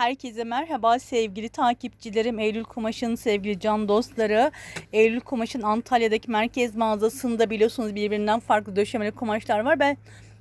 Herkese merhaba sevgili takipçilerim. Eylül Kumaş'ın sevgili can dostları. Eylül Kumaş'ın Antalya'daki merkez mağazasında biliyorsunuz birbirinden farklı döşemeli kumaşlar var. Ben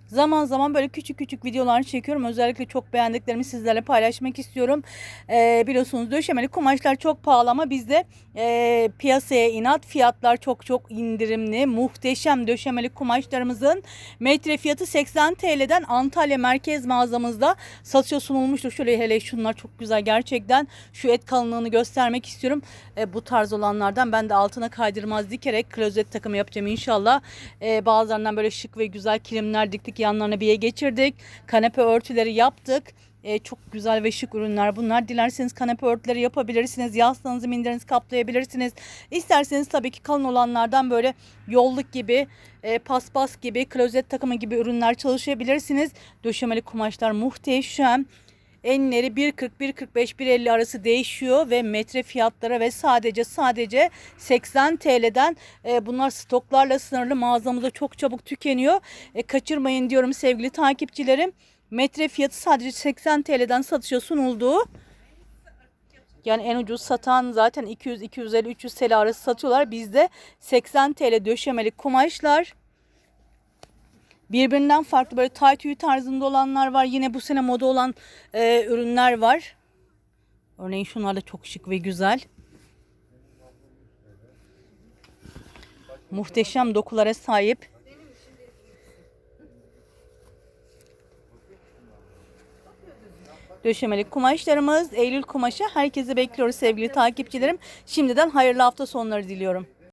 zaman zaman böyle küçük küçük videolar çekiyorum. Özellikle çok beğendiklerimi sizlerle paylaşmak istiyorum. Ee, biliyorsunuz döşemeli kumaşlar çok pahalı ama bizde e, piyasaya inat fiyatlar çok çok indirimli. Muhteşem döşemeli kumaşlarımızın metre fiyatı 80 TL'den Antalya merkez mağazamızda satışa sunulmuştur. Şöyle hele şunlar çok güzel gerçekten. Şu et kalınlığını göstermek istiyorum. E, bu tarz olanlardan ben de altına kaydırmaz dikerek klozet takımı yapacağım inşallah. E, bazılarından böyle şık ve güzel kilimler diktik. Yanlarına biye geçirdik. Kanepe örtüleri yaptık. E, çok güzel ve şık ürünler bunlar. Dilerseniz kanepe örtüleri yapabilirsiniz. Yastığınızı minderinizi kaplayabilirsiniz. İsterseniz tabii ki kalın olanlardan böyle yolluk gibi, e, paspas gibi, klozet takımı gibi ürünler çalışabilirsiniz. Döşemeli kumaşlar muhteşem. Enleri 1.40, 1.45, 1.50 arası değişiyor ve metre fiyatlara ve sadece sadece 80 TL'den e, bunlar stoklarla sınırlı mağazamızda çok çabuk tükeniyor. E, kaçırmayın diyorum sevgili takipçilerim. Metre fiyatı sadece 80 TL'den satışa sunulduğu. Yani en ucuz satan zaten 200, 250, 300 TL arası satıyorlar. Bizde 80 TL döşemeli kumaşlar. Birbirinden farklı böyle tay tüyü tarzında olanlar var. Yine bu sene moda olan e, ürünler var. Örneğin şunlar da çok şık ve güzel. Muhteşem dokulara sahip. Döşemeli kumaşlarımız Eylül kumaşı. Herkese bekliyoruz sevgili takipçilerim. Şimdiden hayırlı hafta sonları diliyorum.